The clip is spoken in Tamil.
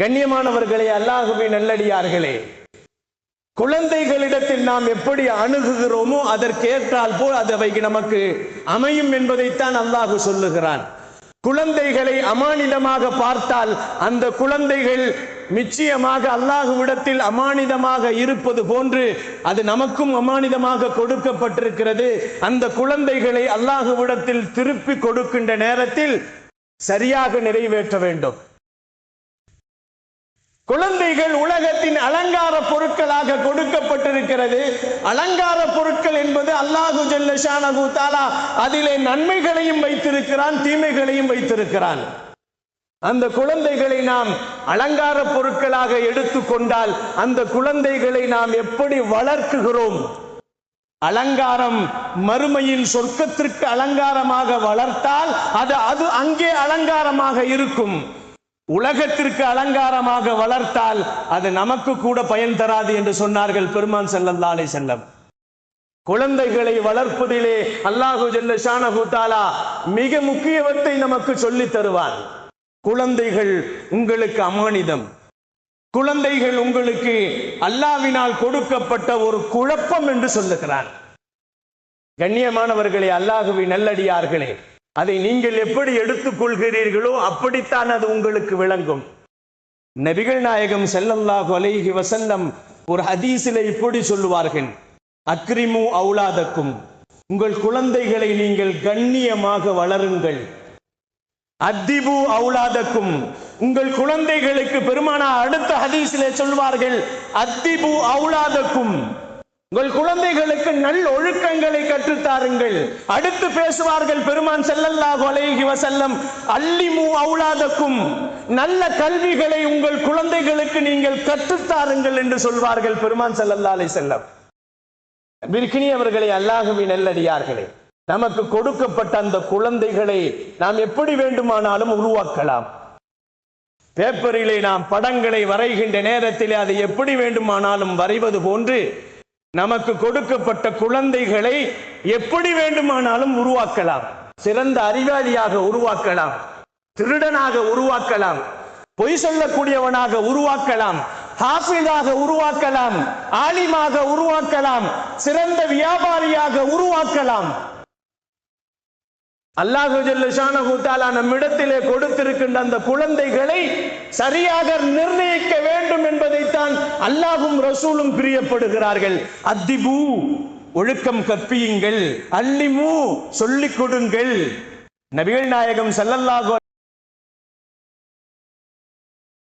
கண்ணியமானவர்களே அல்லாஹுவின் நல்லடியார்களே குழந்தைகளிடத்தில் நாம் எப்படி அணுகுகிறோமோ அதற்கேற்றால் போல் அது அவை நமக்கு அமையும் என்பதைத்தான் அல்லாஹு சொல்லுகிறான். குழந்தைகளை அமானிதமாக பார்த்தால் அந்த குழந்தைகள் நிச்சயமாக அல்லாஹுவிடத்தில் அமானிதமாக இருப்பது போன்று அது நமக்கும் அமானிதமாக கொடுக்கப்பட்டிருக்கிறது. அந்த குழந்தைகளை அல்லாஹுவிடத்தில் திருப்பி கொடுக்கின்ற நேரத்தில் சரியாக நிறைவேற்ற வேண்டும். குழந்தைகள் உலகத்தின் அலங்கார பொருட்களாக கொடுக்கப்பட்டிருக்கிறது. அலங்கார பொருட்கள் என்பது அல்லாஹு ஜல்லஷானகு தாலா அதிலே நன்மைகளையும் வைத்திருக்கிறான் தீமைகளையும் வைத்திருக்கிறான். அந்த குழந்தைகளை நாம் அலங்கார பொருட்களாக எடுத்துக்கொண்டால் அந்த குழந்தைகளை நாம் எப்படி வளர்க்குகிறோம்? அலங்காரம் மறுமையின் சொர்க்கத்திற்கு அலங்காரமாக வளர்த்தால் அது அது அங்கே அலங்காரமாக இருக்கும். உலகத்திற்கு அலங்காரமாக வளர்த்தால் அது நமக்கு கூட பயன் தராது என்று சொன்னார்கள் பெருமான் செல்லல்லா அலை செல்லம் குழந்தைகளை வளர்ப்பதிலே அல்லாஹு ஜல்ல ஷானஹு மிக முக்கியவற்றை நமக்கு சொல்லித் தருவார். குழந்தைகள் உங்களுக்கு அமானிதம். குழந்தைகள் உங்களுக்கு அல்லாவினால் கொடுக்கப்பட்ட ஒரு குழப்பம் என்று சொல்லுகிறார். கண்ணியமானவர்களே அல்லாஹுவின் நல்லடியார்களே அதை நீங்கள் எப்படி எடுத்துக்கொள்கிறீர்களோ அப்படித்தான் அது உங்களுக்கு விளங்கும். நபிகள் நாயகம் செல்லல்லாஹு அலைஹி வசல்லம் ஒரு ஹதீஸில் இப்படி சொல்லுவார்கள். அக்ரிமு அவுலாதக்கும் உங்கள் குழந்தைகளை நீங்கள் கண்ணியமாக வளருங்கள். அத்திபு அவுலாதக்கும் உங்கள் குழந்தைகளுக்கு பெருமானா அடுத்த ஹதீஸிலே சொல்வார்கள் அத்திபு அவுலாதக்கும். உங்கள் குழந்தைகளுக்கு நல் ஒழுக்கங்களை கற்றுத்தாருங்கள். அடுத்து பேசுவார்கள் பெருமான் செல்லல்லா அலைஹி வசல்லம் அல்லிமு அவுலாதக்கும். நல்ல கல்விகளை உங்கள் குழந்தைகளுக்கு நீங்கள் கற்றுத்தாருங்கள் என்று சொல்வார்கள் பெருமான் செல்லல்லா அலை செல்லம் விற்கினி அவர்களை அல்லாஹுவின் நல்லடியார்களே நமக்கு கொடுக்கப்பட்ட அந்த குழந்தைகளை நாம் எப்படி வேண்டுமானாலும் உருவாக்கலாம். பேப்பரிலே நாம் படங்களை வரைகின்ற நேரத்தில் அதை எப்படி வேண்டுமானாலும் வரைவது போன்று நமக்கு கொடுக்கப்பட்ட குழந்தைகளை எப்படி வேண்டுமானாலும் உருவாக்கலாம். சிறந்த அறிவாளியாக உருவாக்கலாம். திருடனாக உருவாக்கலாம். பொய் சொல்லக்கூடியவனாக உருவாக்கலாம். ஹாஃபிதாக உருவாக்கலாம். ஆலிமாக உருவாக்கலாம். சிறந்த வியாபாரியாக உருவாக்கலாம். அல்லாஹு நம்மிடத்திலே கொடுத்திருக்கின்ற அந்த குழந்தைகளை சரியாக நிர்ணயிக்க வேண்டும் என்பதைத்தான் அல்லாஹும் ரசூலும் பிரியப்படுகிறார்கள். அத்திபு ஒழுக்கம் கற்பியுங்கள். அல்லிமு சொல்லிக் கொடுங்கள். நபிகள் நாயகம் ஸல்லல்லாஹு